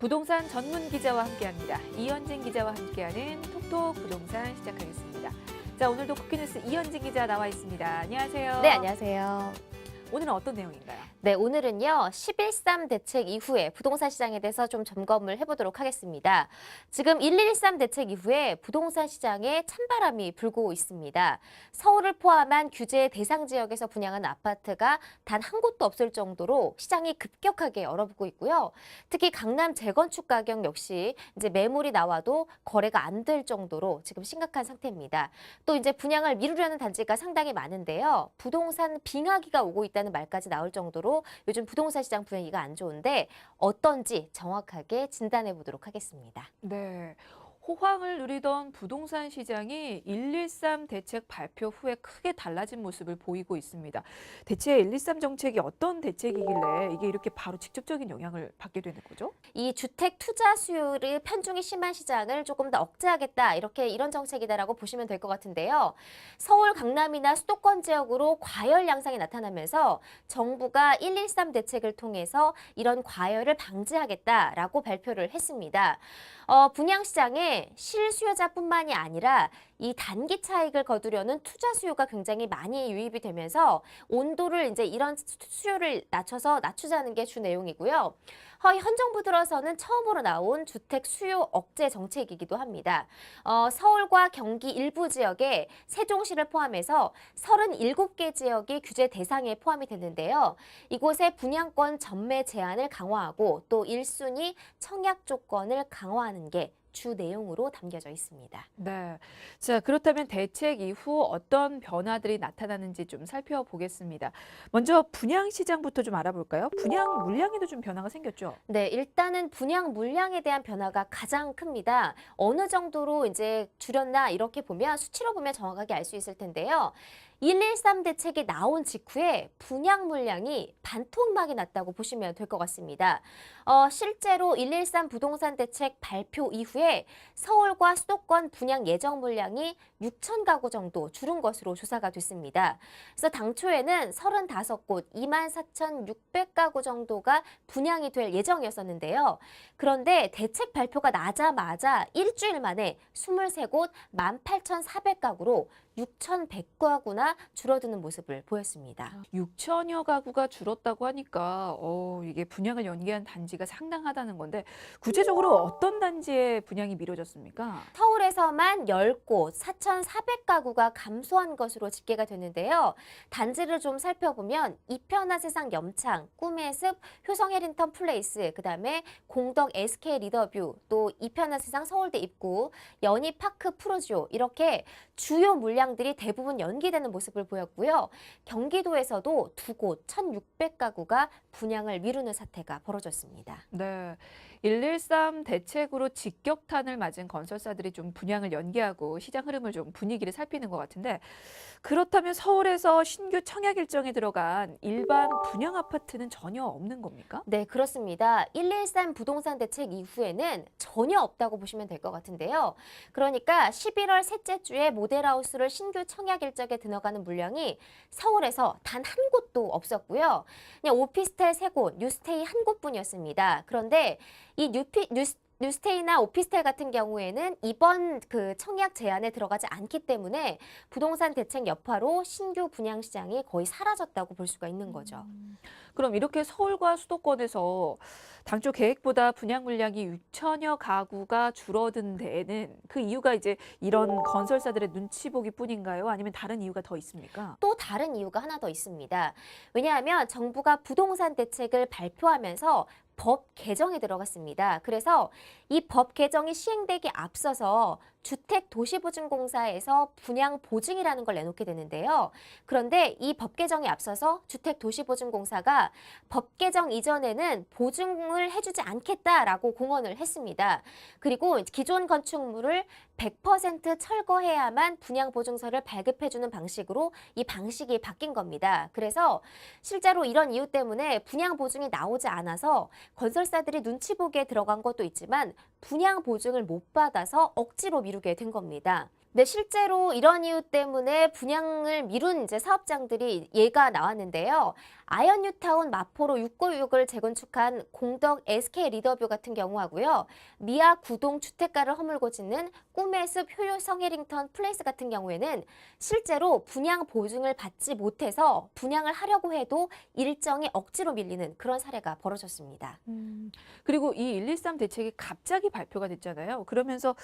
부동산 전문 기자와 함께합니다. 이현진 기자와 함께하는 톡톡 부동산 시작하겠습니다. 자 오늘도 쿠키뉴스 이현진 기자 나와 있습니다. 안녕하세요. 네, 안녕하세요. 오늘은 어떤 내용인가요? 네, 오늘은요, 11.3 대책 이후에 부동산 시장에 대해서 좀 점검을 해보도록 하겠습니다. 지금 11.3 대책 이후에 부동산 시장에 찬바람이 불고 있습니다. 서울을 포함한 규제 대상 지역에서 분양한 아파트가 단 한 곳도 없을 정도로 시장이 급격하게 얼어붙고 있고요. 특히 강남 재건축 가격 역시 이제 매물이 나와도 거래가 안 될 정도로 지금 심각한 상태입니다. 또 이제 분양을 미루려는 단지가 상당히 많은데요. 부동산 빙하기가 오고 있다 는 말까지 나올 정도로 요즘 부동산 시장 분위기가 안 좋은데 어떤지 정확하게 진단해 보도록 하겠습니다. 네. 호황을 누리던 부동산 시장이 113 대책 발표 후에 크게 달라진 모습을 보이고 있습니다. 대체 113 정책이 어떤 대책이길래 이게 이렇게 바로 직접적인 영향을 받게 되는 거죠? 이 주택 투자 수요를 편중이 심한 시장을 조금 더 억제하겠다 이렇게 이런 정책이다라고 보시면 될 것 같은데요. 서울 강남이나 수도권 지역으로 과열 양상이 나타나면서 정부가 113 대책을 통해서 이런 과열을 방지하겠다라고 발표를 했습니다. 어, 분양 시장에 실수요자뿐만이 아니라 이 단기 차익을 거두려는 투자 수요가 굉장히 많이 유입이 되면서 온도를 이제 이런 수요를 낮춰서 낮추자는 게 주 내용이고요. 어, 현 정부 들어서는 처음으로 나온 주택 수요 억제 정책이기도 합니다. 어, 서울과 경기 일부 지역에 세종시를 포함해서 37개 지역이 규제 대상에 포함이 됐는데요. 이곳에 분양권 전매 제한을 강화하고 또 1순위 청약 조건을 강화하는 게 주 내용으로 담겨져 있습니다. 네. 자, 그렇다면 대책 이후 어떤 변화들이 나타나는지 좀 살펴보겠습니다. 먼저 분양 시장부터 좀 알아볼까요? 분양 물량에도 좀 변화가 생겼죠? 네, 일단은 분양 물량에 대한 변화가 가장 큽니다. 어느 정도로 이제 줄였나 이렇게 보면 수치로 보면 정확하게 알 수 있을 텐데요. 113 대책이 나온 직후에 분양 물량이 반토막이 났다고 보시면 될 것 같습니다. 어, 실제로 113 부동산 대책 발표 이후에 서울과 수도권 분양 예정 물량이 6천 가구 정도 줄은 것으로 조사가 됐습니다. 그래서 당초에는 35곳 24,600가구 정도가 분양이 될 예정이었었는데요. 그런데 대책 발표가 나자마자 일주일 만에 23곳 18,400가구로 6,100가구나 줄어드는 모습을 보였습니다. 6천여 가구가 줄었다고 하니까 어, 이게 분양을 연기한 단지가 상당하다는 건데 구체적으로 어떤 단지에 분양이 미뤄졌습니까? 서울에서만 10곳 4,400가구가 감소한 것으로 집계가 되는데요. 단지를 좀 살펴보면 이편한 세상 염창, 꿈의 습, 효성 해린턴 플레이스, 그 다음에 공덕 SK 리더뷰, 또 이편한 세상 서울대 입구, 연희 파크 프로지오 이렇게 주요 물량 들이 대부분 연기되는 모습을 보였고요. 경기도에서도 두 곳 1,600가구가 분양을 미루는 사태가 벌어졌습니다. 네. 113 대책으로 직격탄을 맞은 건설사들이 좀 분양을 연기하고 시장 흐름을 좀 분위기를 살피는 것 같은데 그렇다면 서울에서 신규 청약 일정에 들어간 일반 분양 아파트는 전혀 없는 겁니까? 네, 그렇습니다. 113 부동산 대책 이후에는 전혀 없다고 보시면 될 것 같은데요. 그러니까 11월 셋째 주에 모델하우스를 신규 청약 일정에 들어가는 물량이 서울에서 단 한 곳도 없었고요. 그냥 오피스텔 세 곳, 뉴스테이 한 곳뿐이었습니다. 그런데 이 뉴피, 뉴스 뉴스테이나 오피스텔 같은 경우에는 이번 그 청약 제한에 들어가지 않기 때문에 부동산 대책 여파로 신규 분양 시장이 거의 사라졌다고 볼 수가 있는 거죠. 그럼 이렇게 서울과 수도권에서 당초 계획보다 분양 물량이 6천여 가구가 줄어든 데에는 그 이유가 이제 이런 건설사들의 눈치 보기 뿐인가요? 아니면 다른 이유가 더 있습니까? 또 다른 이유가 하나 더 있습니다. 왜냐하면 정부가 부동산 대책을 발표하면서 법 개정에 들어갔습니다. 그래서 이 법 개정이 시행되기 앞서서 주택도시보증공사에서 분양 보증이라는 걸 내놓게 되는데요. 그런데 이 법 개정에 앞서서 주택도시보증공사가 법 개정 이전에는 보증을 해주지 않겠다라고 공언을 했습니다. 그리고 기존 건축물을 100% 철거해야만 분양보증서를 발급해주는 방식으로 이 방식이 바뀐 겁니다. 그래서 실제로 이런 이유 때문에 분양보증이 나오지 않아서 건설사들이 눈치 보기에 들어간 것도 있지만 분양 보증을 못 받아서 억지로 미루게 된 겁니다. 네, 실제로 이런 이유 때문에 분양을 미룬 이제 사업장들이 예가 나왔는데요. 아현뉴타운 마포로 696을 재건축한 공덕 SK 리더뷰 같은 경우하고요. 미아 구동 주택가를 허물고 짓는 꿈의 숲 효요 성해링턴 플레이스 같은 경우에는 실제로 분양 보증을 받지 못해서 분양을 하려고 해도 일정이 억지로 밀리는 그런 사례가 벌어졌습니다. 음, 그리고 이 113 대책이 갑자기 발표가 됐잖아요. 그러면서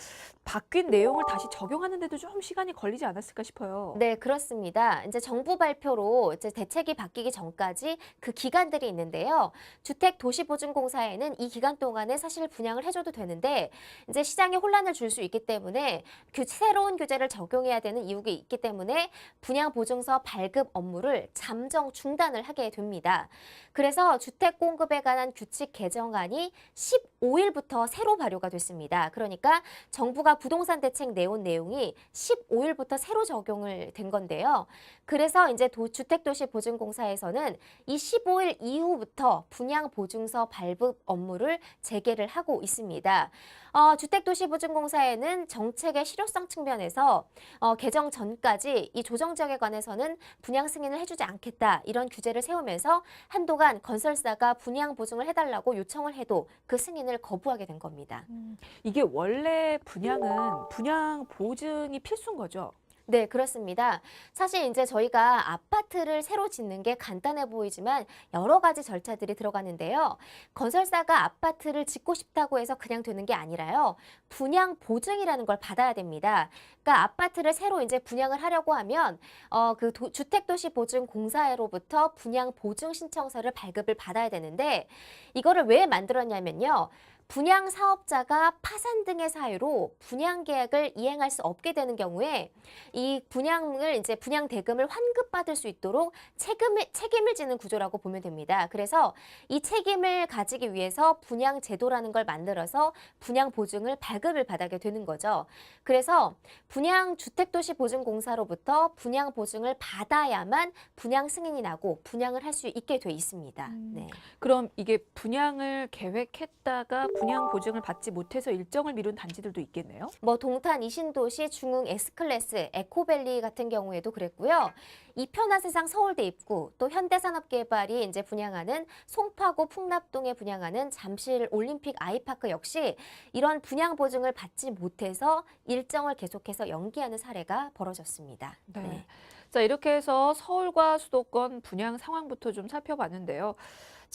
바뀐 내용을 다시 적용하는데도 좀 시간이 걸리지 않았을까 싶어요. 네, 그렇습니다. 이제 정부 발표로 이제 대책이 바뀌기 전까지 그 기간들이 있는데요. 주택도시보증공사에는 이 기간 동안에 사실 분양을 해줘도 되는데 이제 시장에 혼란을 줄 수 있기 때문에 그 새로운 규제를 적용해야 되는 이유가 있기 때문에 분양 보증서 발급 업무를 잠정 중단을 하게 됩니다. 그래서 주택 공급에 관한 규칙 개정안이 15일부터 새로 발효가 됐습니다. 그러니까 정부가 부동산 대책 내온 내용이 15일부터 새로 적용을 된 건데요. 그래서 이제 도, 주택도시보증공사에서는 이 15일 이후부터 분양 보증서 발급 업무를 재개를 하고 있습니다. 어, 주택도시보증공사에는 정책의 실효성 측면에서 어, 개정 전까지 이 조정 지역에 관해서는 분양 승인을 해주지 않겠다 이런 규제를 세우면서 한동안 건설사가 분양 보증을 해달라고 요청을 해도 그 승인을 거부하게 된 겁니다. 음, 이게 원래 분양은 분양 보증이 필수인 거죠. 네, 그렇습니다. 사실 이제 저희가 아파트를 새로 짓는 게 간단해 보이지만 여러 가지 절차들이 들어가는데요. 건설사가 아파트를 짓고 싶다고 해서 그냥 되는 게 아니라요. 분양 보증이라는 걸 받아야 됩니다. 그러니까 아파트를 새로 이제 분양을 하려고 하면 어, 그 도- 주택도시보증공사로부터 분양 보증 신청서를 발급을 받아야 되는데 이거를 왜 만들었냐면요. 분양 사업자가 파산 등의 사유로 분양 계약을 이행할 수 없게 되는 경우에 이 분양을 이제 분양 대금을 환급받을 수 있도록 책임을 책임을 지는 구조라고 보면 됩니다. 그래서 이 책임을 가지기 위해서 분양 제도라는 걸 만들어서 분양 보증을 발급을 받게 되는 거죠. 그래서 분양 주택도시 보증공사로부터 분양 보증을 받아야만 분양 승인이 나고 분양을 할 수 있게 돼 있습니다. 음. 네. 그럼 이게 분양을 계획했다가 분양 보증을 받지 못해서 일정을 미룬 단지들도 있겠네요. 뭐 동탄 이신도시 중흥 S클래스 에코밸리 같은 경우에도 그랬고요. 이편한 세상 서울대 입구 또 현대산업개발이 이제 분양하는 송파구 풍납동에 분양하는 잠실 올림픽 아이파크 역시 이런 분양 보증을 받지 못해서 일정을 계속해서 연기하는 사례가 벌어졌습니다. 네. 자, 이렇게 해서 서울과 수도권 분양 상황부터 좀 살펴봤는데요.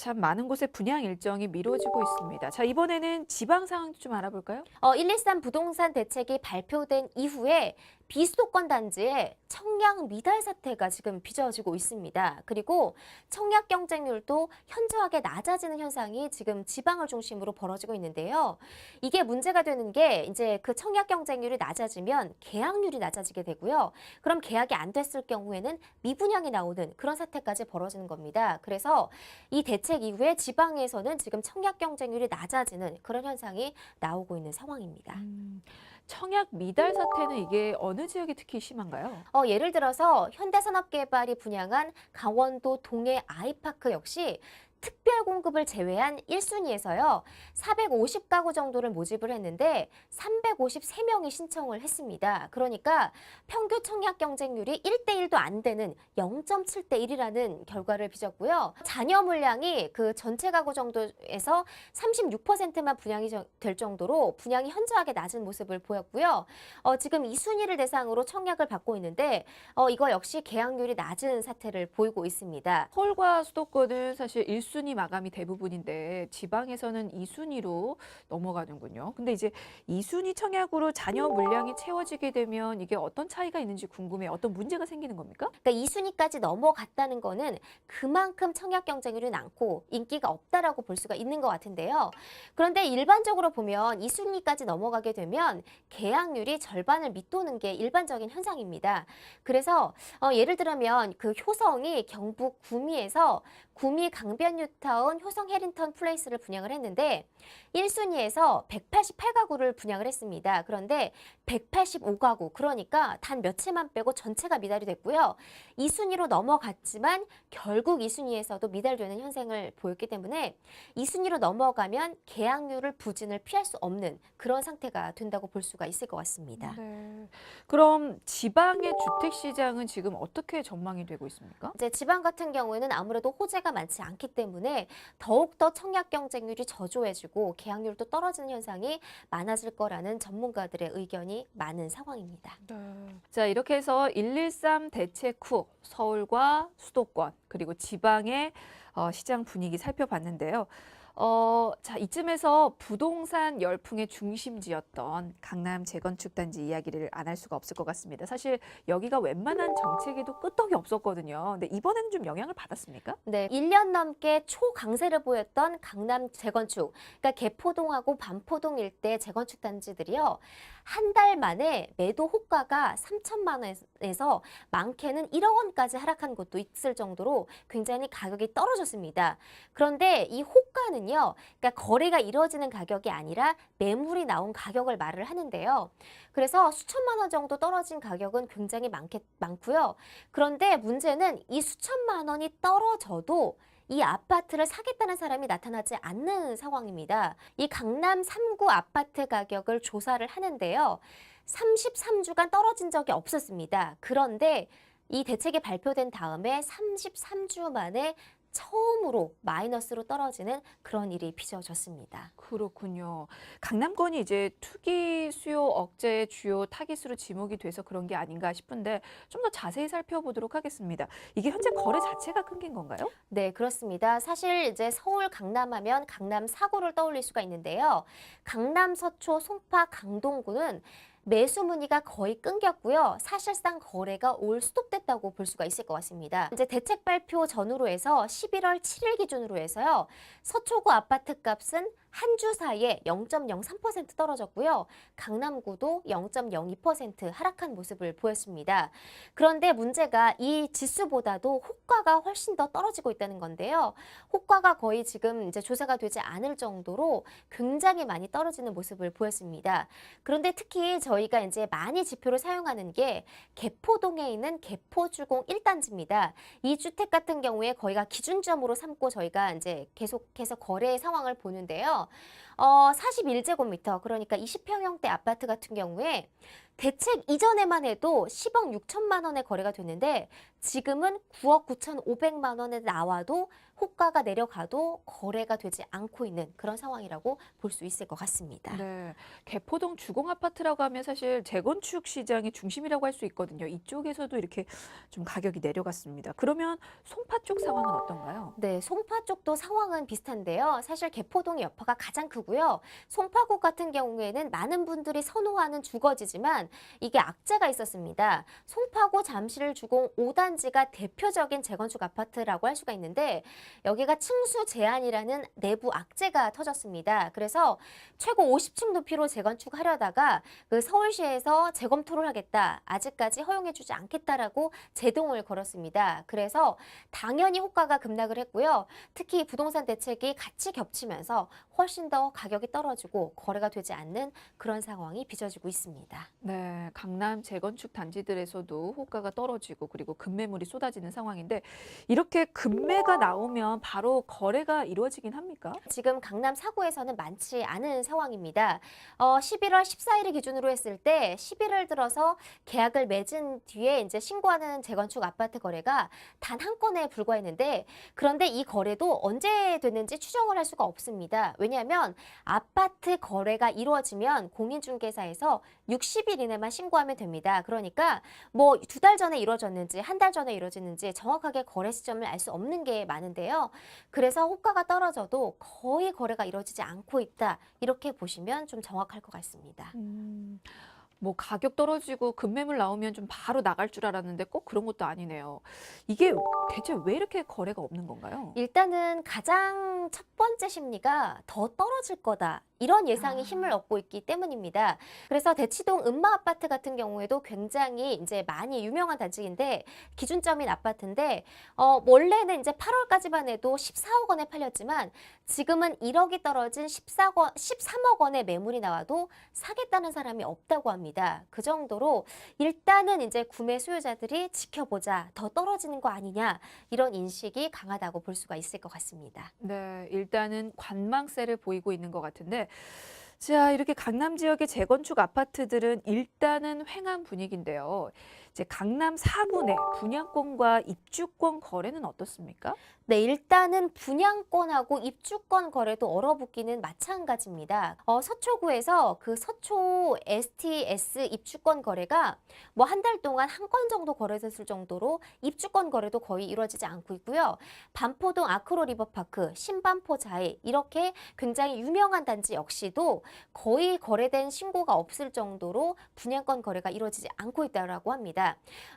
참 많은 곳에 분양 일정이 미뤄지고 있습니다. 자, 이번에는 지방 상황 좀 알아볼까요? 어, 113 부동산 대책이 발표된 이후에 비수도권 단지에 청약 미달 사태가 지금 빚어지고 있습니다. 그리고 청약 경쟁률도 현저하게 낮아지는 현상이 지금 지방을 중심으로 벌어지고 있는데요. 이게 문제가 되는 게 이제 그 청약 경쟁률이 낮아지면 계약률이 낮아지게 되고요. 그럼 계약이 안 됐을 경우에는 미분양이 나오는 그런 사태까지 벌어지는 겁니다. 그래서 이 대책 이후에 지방에서는 지금 청약 경쟁률이 낮아지는 그런 현상이 나오고 있는 상황입니다. 음, 청약 미달 사태는 이게 어느 지역이 특히 심한가요? 어, 예를 들어서 현대산업개발이 분양한 강원도 동해 아이파크 역시 특별 공급을 제외한 1순위에서요. 450가구 정도를 모집을 했는데 353명이 신청을 했습니다. 그러니까 평균 청약 경쟁률이 1대1도 안 되는 0.7대 1이라는 결과를 빚었고요. 잔여 물량이 그 전체 가구 정도에서 36%만 분양이 저- 될 정도로 분양이 현저하게 낮은 모습을 보였고요. 어, 지금 이 순위를 대상으로 청약을 받고 있는데 어, 이거 역시 계약률이 낮은 사태를 보이고 있습니다. 서울과 수도권은 사실 1순위 마감이 대부분인데 지방에서는 2순위로 넘어가는군요. 근데 이제 2순위 청약으로 잔여 물량이 채워지게 되면 이게 어떤 차이가 있는지 궁금해요. 어떤 문제가 생기는 겁니까? 그러니까 이 순위까지 넘어갔다는 거는 그만큼 청약 경쟁률이 많고 인기가 없다라고 볼 수가 있는 것 같은데요. 그런데 일반적으로 보면 이 순위까지 넘어가게 되면 계약률이 절반을 밑도는 게 일반적인 현상입니다. 그래서 어, 예를 들면 그 효성이 경북 구미에서 구미 강변역 뉴타운 효성 해링턴 플레이스를 분양을 했는데 1순위에서 188가구를 분양을 했습니다. 그런데 185가구 그러니까 단몇 채만 빼고 전체가 미달이 됐고요. 2순위로 넘어갔지만 결국 2순위에서도 미달되는 현상을 보였기 때문에 2순위로 넘어가면 계약률을 부진을 피할 수 없는 그런 상태가 된다고 볼 수가 있을 것 같습니다. 네. 그럼 지방의 주택 시장은 지금 어떻게 전망이 되고 있습니까? 이제 지방 같은 경우에는 아무래도 호재가 많지 않기 때문에 더욱더 청약 경쟁률이 저조해지고 계약률도 떨어지는 현상이 많아질 거라는 전문가들의 의견이 많은 상황입니다. 자, 이렇게 해서 113 대책 후 서울과 수도권 그리고 지방의 어, 시장 분위기 살펴봤는데요. 어, 자, 이쯤에서 부동산 열풍의 중심지였던 강남 재건축 단지 이야기를 안 할 수가 없을 것 같습니다. 사실 여기가 웬만한 정책에도 끄떡이 없었거든요. 근데 이번에는 좀 영향을 받았습니까? 네, 1년 넘게 초강세를 보였던 강남 재건축, 그러니까 개포동하고 반포동 일대 재건축 단지들이요. 한 달 만에 매도 호가가 3천만 원에서 많게는 1억 원까지 하락한 곳도 있을 정도로 굉장히 가격이 떨어졌습니다. 그런데 이 호가는요, 그러니까 거래가 이루어지는 가격이 아니라 매물이 나온 가격을 말을 하는데요. 그래서 수천만 원 정도 떨어진 가격은 굉장히 많겠, 많고요. 그런데 문제는 이 수천만 원이 떨어져도 이 아파트를 사겠다는 사람이 나타나지 않는 상황입니다. 이 강남 3구 아파트 가격을 조사를 하는데요. 33주간 떨어진 적이 없었습니다. 그런데 이 대책이 발표된 다음에 33주 만에 처음으로 마이너스로 떨어지는 그런 일이 빚어졌습니다. 그렇군요. 강남권이 이제 투기 수요 억제의 주요 타깃으로 지목이 돼서 그런 게 아닌가 싶은데 좀 더 자세히 살펴보도록 하겠습니다. 이게 현재 거래 자체가 끊긴 건가요? 네, 그렇습니다. 사실 이제 서울 강남하면 강남 사구를 떠올릴 수가 있는데요. 강남 서초 송파 강동구는 매수 문의가 거의 끊겼고요. 사실상 거래가 올 스톱됐다고 볼 수가 있을 것 같습니다. 이제 대책 발표 전후로 해서 11월 7일 기준으로 해서요. 서초구 아파트 값은 한 주 사이에 0.03% 떨어졌고요. 강남구도 0.02% 하락한 모습을 보였습니다. 그런데 문제가 이 지수보다도 호가가 훨씬 더 떨어지고 있다는 건데요. 호가가 거의 지금 이제 조사가 되지 않을 정도로 굉장히 많이 떨어지는 모습을 보였습니다. 그런데 특히 저희가 이제 많이 지표를 사용하는 게 개포동에 있는 개포주공 1단지입니다. 이 주택 같은 경우에 거의가 기준점으로 삼고 저희가 이제 계속해서 거래 상황을 보는데요. 哦。 어, 41제곱미터, 그러니까 20평형대 아파트 같은 경우에 대책 이전에만 해도 10억 6천만 원에 거래가 됐는데 지금은 9억 9천 5백만 원에 나와도 호가가 내려가도 거래가 되지 않고 있는 그런 상황이라고 볼 수 있을 것 같습니다. 네. 개포동 주공 아파트라고 하면 사실 재건축 시장의 중심이라고 할 수 있거든요. 이쪽에서도 이렇게 좀 가격이 내려갔습니다. 그러면 송파 쪽 상황은 어떤가요? 네, 송파 쪽도 상황은 비슷한데요. 사실 개포동의 여파가 가장 크고 요. 송파구 같은 경우에는 많은 분들이 선호하는 주거지지만 이게 악재가 있었습니다. 송파구 잠실 주공 5단지가 대표적인 재건축 아파트라고 할 수가 있는데 여기가 층수 제한이라는 내부 악재가 터졌습니다. 그래서 최고 50층 높이로 재건축하려다가 그 서울시에서 재검토를 하겠다. 아직까지 허용해주지 않겠다라고 제동을 걸었습니다. 그래서 당연히 호가가 급락을 했고요. 특히 부동산 대책이 같이 겹치면서 훨씬 더 가격이 떨어지고 거래가 되지 않는 그런 상황이 빚어지고 있습니다. 네, 강남 재건축 단지들에서도 호가가 떨어지고 그리고 급매물이 쏟아지는 상황인데 이렇게 급매가 나오면 바로 거래가 이루어지긴 합니까? 지금 강남 사구에서는 많지 않은 상황입니다. 어, 11월 14일을 기준으로 했을 때 11월 들어서 계약을 맺은 뒤에 이제 신고하는 재건축 아파트 거래가 단 한 건에 불과했는데 그런데 이 거래도 언제 됐는지 추정을 할 수가 없습니다. 왜냐하면 아파트 거래가 이루어지면 공인중개사에서 60일 이내만 신고하면 됩니다. 그러니까 뭐 두 달 전에 이루어졌는지 한 달 전에 이루어졌는지 정확하게 거래 시점을 알 수 없는 게 많은데요. 그래서 호가가 떨어져도 거의 거래가 이루어지지 않고 있다. 이렇게 보시면 좀 정확할 것 같습니다. 음, 뭐 가격 떨어지고 급매물 나오면 좀 바로 나갈 줄 알았는데 꼭 그런 것도 아니네요. 이게 대체 왜 이렇게 거래가 없는 건가요? 일단은 가장 첫 번째 심리가 더 떨어질 거다. 이런 예상이 아. 힘을 얻고 있기 때문입니다. 그래서 대치동 음마 아파트 같은 경우에도 굉장히 이제 많이 유명한 단지인데 기준점인 아파트인데 어, 원래는 이제 8월까지만 해도 14억 원에 팔렸지만 지금은 1억이 떨어진 14억, 13억 원의 매물이 나와도 사겠다는 사람이 없다고 합니다. 그 정도로 일단은 이제 구매 수요자들이 지켜보자 더 떨어지는 거 아니냐 이런 인식이 강하다고 볼 수가 있을 것 같습니다. 네, 일단은 관망세를 보이고 있는 것 같은데, 자, 이렇게 강남 지역의 재건축 아파트들은 일단은 횡한 분위기인데요. 이제 강남 4구 내 분양권과 입주권 거래는 어떻습니까? 네, 일단은 분양권하고 입주권 거래도 얼어붙기는 마찬가지입니다. 어, 서초구에서 그 서초 STS 입주권 거래가 뭐 한 달 동안 한 건 정도 거래됐을 정도로 입주권 거래도 거의 이루어지지 않고 있고요. 반포동 아크로 리버파크, 신반포 자이 이렇게 굉장히 유명한 단지 역시도 거의 거래된 신고가 없을 정도로 분양권 거래가 이루어지지 않고 있다고 합니다.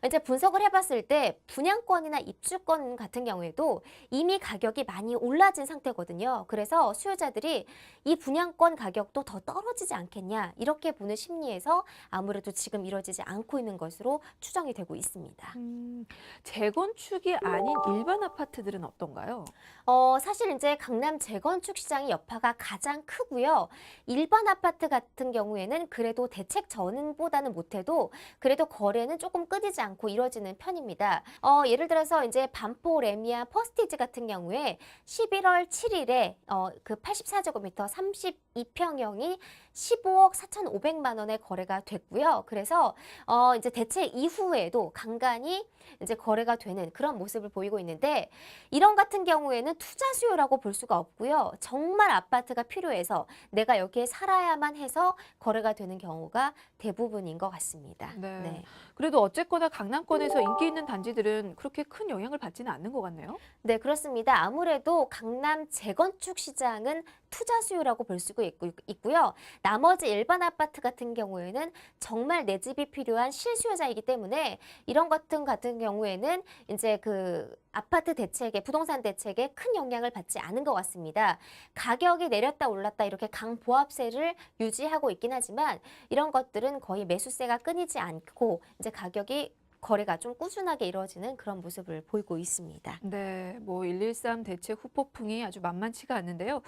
이제 분석을 해봤을 때 분양권이나 입주권 같은 경우에도 이미 가격이 많이 올라진 상태거든요. 그래서 수요자들이 이 분양권 가격도 더 떨어지지 않겠냐 이렇게 보는 심리에서 아무래도 지금 이뤄지지 않고 있는 것으로 추정이 되고 있습니다. 음, 재건축이 아닌 일반 아파트들은 어떤가요? 어, 사실 이제 강남 재건축 시장의 여파가 가장 크고요. 일반 아파트 같은 경우에는 그래도 대책 전보다는 못해도 그래도 거래는 조금 끊이지 않고 이뤄지는 편입니다. 어, 예를 들어서 이제 반포 레미안 퍼스티지 같은 경우에 11월 7일에 어, 그 84제곱미터 32평형이 15억 4,500만 원에 거래가 됐고요. 그래서 어, 이제 대책 이후에도 간간히 이제 거래가 되는 그런 모습을 보이고 있는데 이런 같은 경우에는 투자 수요라고 볼 수가 없고요. 정말 아파트가 필요해서 내가 여기에 살아야만 해서 거래가 되는 경우가 대부분인 것 같습니다. 네. 그래도 어쨌거나 강남권에서 인기 있는 단지들은 그렇게 큰 영향을 받지는 않는 것 같네요. 네, 그렇습니다. 아무래도 강남 재건축 시장은 투자 수요라고 볼 수가 있고, 있고요. 나머지 일반 아파트 같은 경우에는 정말 내 집이 필요한 실수요자이기 때문에 이런 같은 같은 경우에는 이제 그 아파트 대책에 부동산 대책에 큰 영향을 받지 않은 것 같습니다. 가격이 내렸다 올랐다 이렇게 강보합세를 유지하고 있긴 하지만 이런 것들은 거의 매수세가 끊이지 않고 이제 가격이 거래가 좀 꾸준하게 이루어지는 그런 모습을 보이고 있습니다. 네, 뭐 113 대책 후폭풍이 아주 만만치가 않는데요.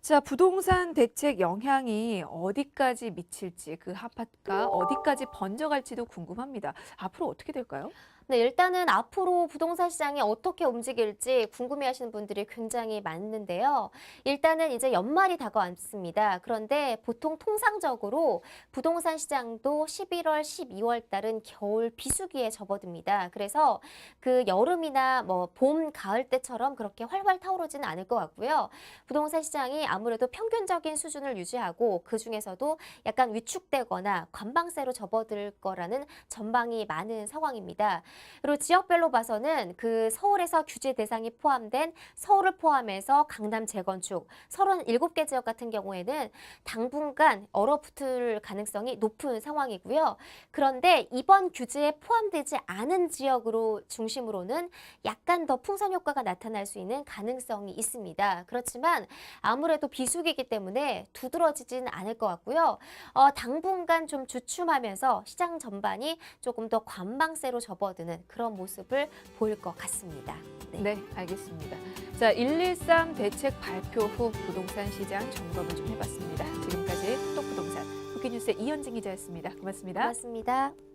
자, 부동산 대책 영향이 어디까지 미칠지 그 아파트가 어디까지 번져갈지도 궁금합니다. 앞으로 어떻게 될까요? 네, 일단은 앞으로 부동산 시장이 어떻게 움직일지 궁금해하시는 분들이 굉장히 많은데요. 일단은 이제 연말이 다가왔습니다. 그런데 보통 통상적으로 부동산 시장도 11월, 12월 달은 겨울 비수기에 접어듭니다. 그래서 그 여름이나 뭐 봄, 가을 때처럼 그렇게 활활 타오르지는 않을 것 같고요. 부동산 시장이 아무래도 평균적인 수준을 유지하고 그 중에서도 약간 위축되거나 관방세로 접어들 거라는 전망이 많은 상황입니다. 그리고 지역별로 봐서는 그 서울에서 규제 대상이 포함된 서울을 포함해서 강남 재건축 37개 지역 같은 경우에는 당분간 얼어붙을 가능성이 높은 상황이고요. 그런데 이번 규제에 포함되지 않은 지역으로 중심으로는 약간 더 풍선 효과가 나타날 수 있는 가능성이 있습니다. 그렇지만 아무래도 비수기이기 때문에 두드러지지는 않을 것 같고요. 어, 당분간 좀 주춤하면서 시장 전반이 조금 더 관망세로 접어드는 그런 모습을 보일 것 같습니다. 네. 네, 알겠습니다. 자, 113 대책 발표 후 부동산 시장 점검을 좀 해봤습니다. 지금까지 톡부동산 국회뉴스의 이현진 기자였습니다. 고맙습니다. 고맙습니다.